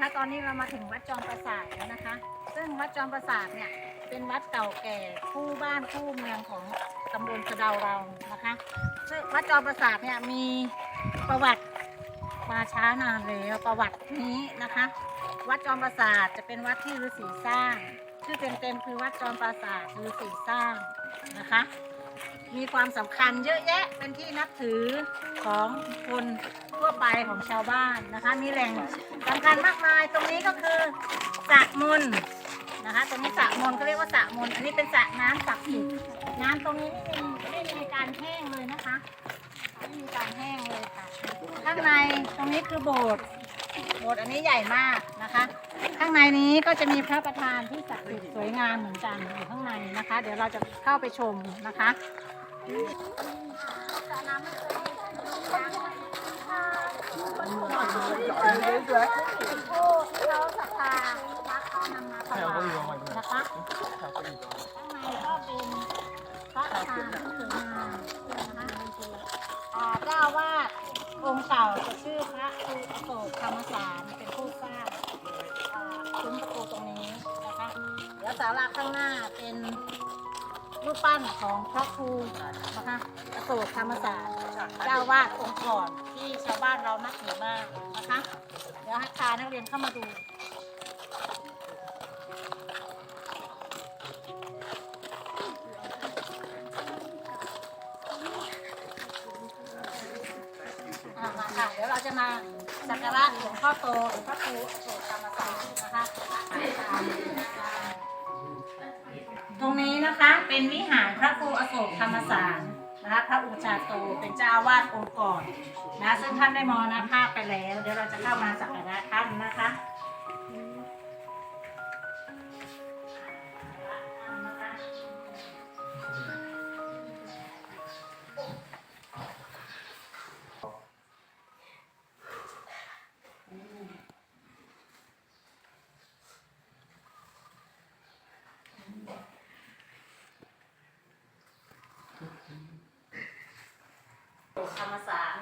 คะ ตอนนี้เรามาถึงวัดจอมปราสาทแล้วนะคะ ซึ่งวัดจอมปราสาทเนี่ยเป็นวัดเก่าแก่คู่บ้านคู่เมืองของตำบลสะเดาเรานะคะซึ่งวัดจอมปราสาทเนี่ยมีประวัติมาช้านานแล้วประวัตินี้นะคะ วัดจอมปราสาทจะเป็นวัดที่ฤาษีสร้างชื่อเต็มๆคือวัดจอมปราสาทฤาษีสร้างนะคะ มีความสำคัญเยอะแยะเป็นที่นับถือของคน ทั่วไปของชาวบ้านนะคะ มีแหล่งสำคัญมากมายตรงนี้ก็คือสระมนนะคะตรงนี้สระมนก็เรียกว่าสระมนอันนี้เป็นสระน้ำศักดิ์สิทธิ์น้ำตรงนี้ไม่มีไม่มีการแห้งเลยนะคะไม่มีการแห้งเลยค่ะข้างในตรงนี้คือโบสถ์โบสถ์อันนี้ใหญ่มากนะคะ ข้างในนี้ก็จะมีพระประธานที่ศักดิ์สิทธิ์สวยงามเหมือนกันอยู่ข้างในนะคะ เดี๋ยวเราจะเข้าไปชมนะคะ เขาศรัทธาพระเขานำมาถวายนะคะข้างในก็เป็นพระประธานที่สวยงามนะคะอ่าเจ้าวาสองค์เก่าจะชื่อพระครูอโศกธรรมสารเป็นผู้สร้างอ่าซุ้มประตูตรงนี้นะคะเดี๋ยวศาลาข้างหน้า รูปปั้นของพระครูนะคะอโศกธรรมศาสารเจ้าวาดองค์ก่อนที่ชาวบ้านเรานับถือมากนะคะ เดี๋ยวให้พานักเรียนเข้ามาดูมาค่ะ เดี๋ยวเราจะมาสักการะหลวงพ่อโตหลวงพ่อครูโสดธรรมศาสตร์นะคะ ตรงนี้นะคะเป็นวิหารพระครูอโศกธรรมสารนะคะพระอุชาโตเป็นเจ้าวาดองค์ก่อนนะซึ่งท่านได้มรณภาพไปแล้ว เดี๋ยวเราจะเข้ามาสักการะท่าน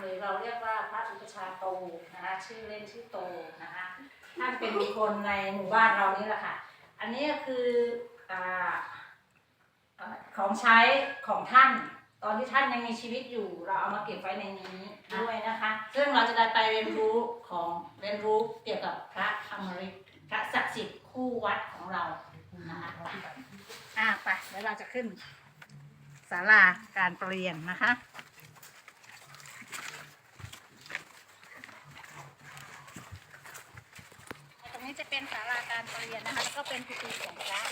รมศาสตร์หรือเราเรียกว่าพระอุปชาโตนะคะชื่อเล่นชื่อโตนะคะท่านเป็นบุคนในหมู่บ้านเรานี่แหละค่ะ อันนี้ก็คืออของใช้ของท่าน ตอนที่ท่านยังมีชีวิตอยู่ เราเอามาเก็บไว้ในนี้ด้วยนะคะ ซึ่งเราจะได้ไปเรียนรู้ของเรียนรู้เกี่ยวกับพระอมฤตพระศักดิ์สิทธิ์คู่วัดของเรานะคะอ่าไปเดี๋ยวเราจะขึ้นศาลาการเประเรียนนะคะ ตรงนี้ จะเป็นศาลาการประเรียนนะคะ แล้วก็เป็นกุฏิของพระ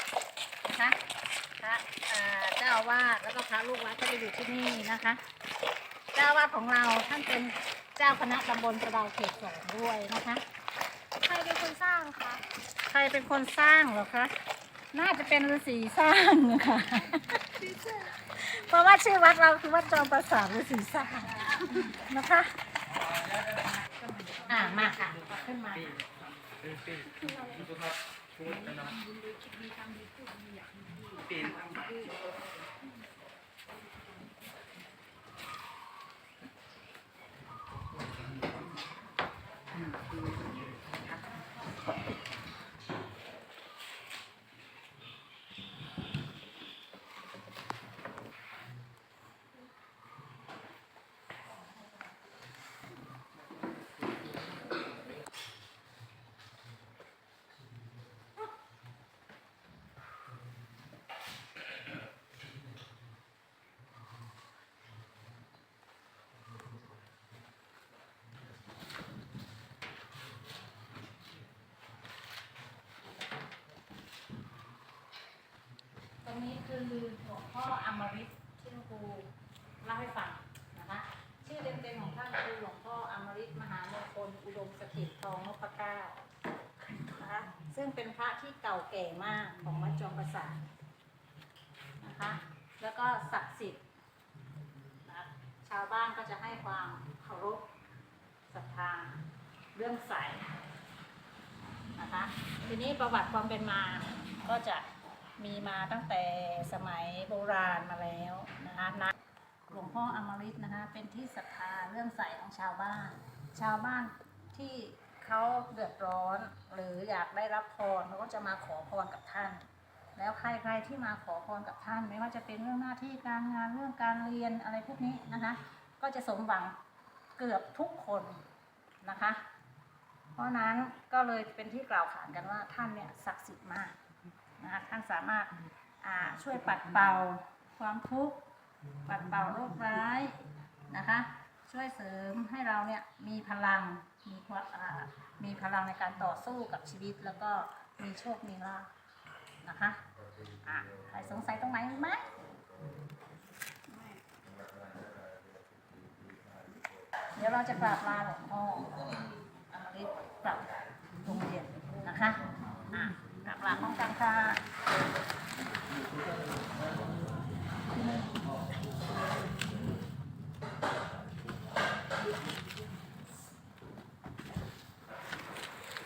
นะคะพระเอ่อเจ้าอาวาสแล้วก็พระลูกวัดก็จะอยู่ที่นี่นะคะ เจ้าอาวาสของเราท่านเป็นเจ้าคณะตำบลกระดาวเขตสองด้วยนะคะ ใครเป็นคนสร้างคะใครเป็นคนสร้างเหรอคะน่าจะเป็นฤาษีสร้างนะคะเพราะว่าชื่อวัดเราคือวัดจอมประสาทฤาษีสร้างนะคะ อ่ามาค่ะขึ้นมา ค่ คือหลวงพ่ออมฤตที่หลวงครูเล่าให้ฟังนะคะชื่อเต็มๆของท่านคือหลวงพ่ออมฤตมหามงคลอุดมสถิตทองนพเก้านะคะซึ่งเป็นพระที่เก่าแก่มากของวัดจอมประสาทนะคะแล้วก็ศักดิ์สิทธิ์นะชาวบ้านก็จะให้ความเคารพศรัทธาเรื่องใสนะคะทีนี้ประวัติความเป็นมาก็จะ มีมาตั้งแต่สมัยโบราณมาแล้วนะคะนะหลวงพ่ออมฤตนะคะเป็นที่ศรัทธาเรื่องใสของชาวบ้าน ชาวบ้านที่เขาเดือดร้อน หรืออยากได้รับพรเขาก็จะมาขอพรกับท่าน แล้วใครๆที่มาขอพรกับท่าน ไม่ว่าจะเป็นเรื่องหน้าที่การงานเรื่องการเรียนอะไรพวกนี้นะคะ ก็จะสมหวังเกือบทุกคนนะคะ เพราะฉะนั้นก็เลยเป็นที่กล่าวขานกันว่าท่านเนี่ยศักดิ์สิทธิ์มาก นะคะท่านสามารถช่วยปัดเป่าความทุกข์ปัดเป่าโรคร้ายนะคะ ช่วยเสริมให้เราเนี่ยมีพลังมีความมีพลังในการต่อสู้กับชีวิตแล้วก็มีโชคมีลาภนะคะใครสงสัยตรงไหนไหมเดี๋ยวเราจะกราบลาหลวงพ่ออาริสกลับโรงเรียนนะคะอะกรา บลาพร้อมกันค่ะ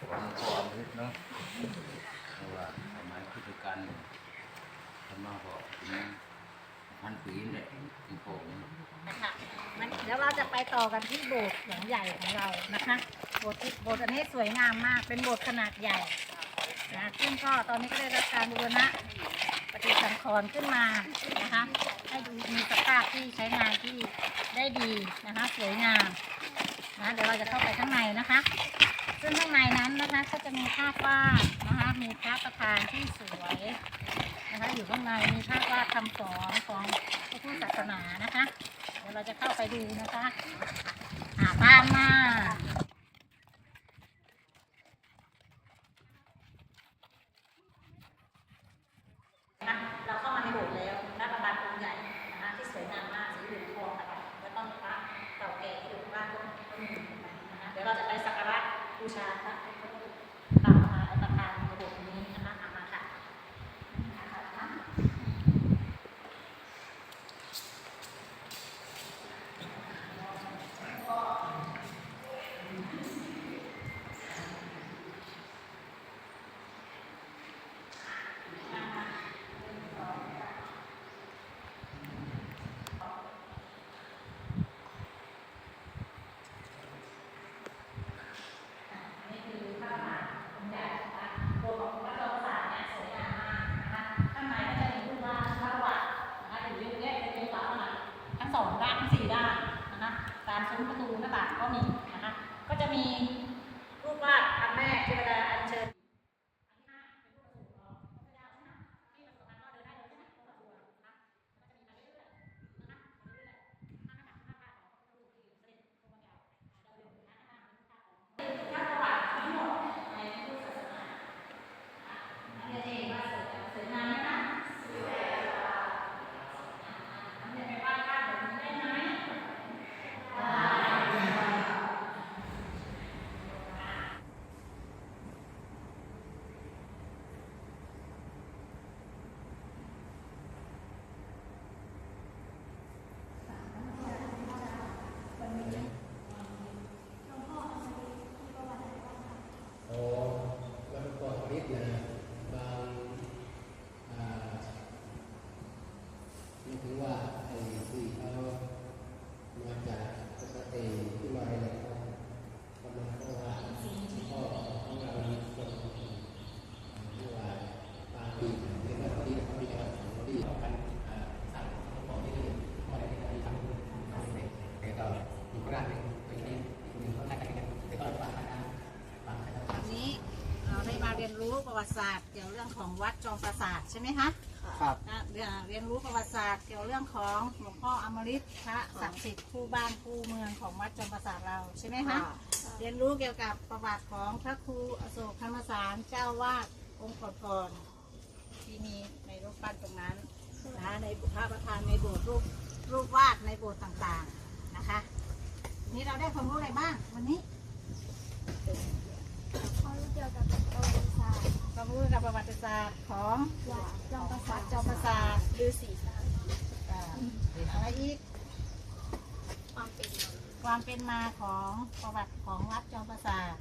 ความความคิดเนาะเพราะว่าสมัยพุทธกาลธรรมะก็เป็นพันปีเนี่ยที่ผมนะคะมันเดี๋ยวเราจะไปต่อกันที่โบสถ์หลังใหญ่ของเรานะคะ โบสถ์ที่โบสถ์อันนี้สวยงามมาก เป็นโบสถ์ขนาดใหญ่ นะซึ่งก็ตอนนี้ก็ได้รับการบูรณะปฏิสังขรณ์ขึ้นมานะคะให้ดูมีสภาพที่ใช้งานที่ได้ดีนะคะสวยงามนะเดี๋ยวเราจะเข้าไปข้างในนะคะ ซึ่งข้างในนั้นนะคะก็จะมีภาพวาดนะคะมีพระประธานที่สวยนะคะอยู่ข้างในมีภาพวาดคำสอนของพระพุทธศาสนานะคะ เดี๋ยวเราจะเข้าไปดูนะคะอ่าตามมานะเราเข้ามาในโบสถ์แล้วพระประธานองค์ใหญ่นะคะที่สวยงามมากสีเหลืองทองนะคะแล้วก็มีพระเก่าแก่ที่อยู่ข้างล่างก็มีนะคะเดี๋ยวเราจะไปสักการะบูชาพระพุทธรูปตามมาประธานในโบสถ์นี้นะคะอะมาค่ะ นี่คือพระมหาองค์ใหญ่นะคะโบสถ์ของวัดดอนประสาทเนี่ยสวยงามมากนะคะข้างในก็จะมีรูปวาดพระวัดนะคะอยู่เยอะแยะเป็นฝาผนังทั้งสองด้านทั้งสี่ด้านนะคะตามซุ้มประตูหน้าต่าง ก็มีนะคะก็จะมีรูปวาดพระแม่เทวดาอัญเชิญ โอ้แล้วก็ฤทธิ์นะบางอ่านี่ถือว่าไอ้ที่เขามาจากปกติที่มาอะไรเขากำลังเข้าว่าพ่อของเรามีคนที่ว่าบางปีเรียกว่าที่เขาที่เขาที่เขากันอ่าสั่งเขาบอกที่นี่พ่ออะไรที่เขาทำแต่ก็อยู่กลางเลยเป็นนี้หนึ่งเขาได้กันแต่ก็บางคณะบางคณะ วันนี้เราได้มาเรียนรู้ประ วัติศาสตร์เกี่ยวเรื่องของวัดจอมปราสาทใช่ไหมคะครับอะเรียนเรียนรู้ประวัติศาสตร์เกี่ยวเรื่องของหลวงพ่ออมฤตพระศักดิ์สิทธิ์คู่บ้านคู่เมืองของวัดจอมปราสาทเราใช่ไหมคะ เรียนรู้เกี่ยวกับประวัติของพระครูอโศกธรรมสารเจ้าวาดองค์ก่อนๆที่มีในรูปปั้นตรงนั้นนะคะในพระประธานในโบสถ์รูปรูปวาดในโบสถ์ต่างๆนะคะ นี่เราได้ความรู้อะไรบ้างวันนี้ เขาเกี่ยวกับประวัติศาสตร์ ความรู้เกี่ยวกับประวัติศาสตร์ของวัดจอมปราวัสาดทจอมปราสาทหรือสีสารอ่าอะไรอีก ความเป็นมาความเป็นมาของประวัติของวัดจอมปราสาท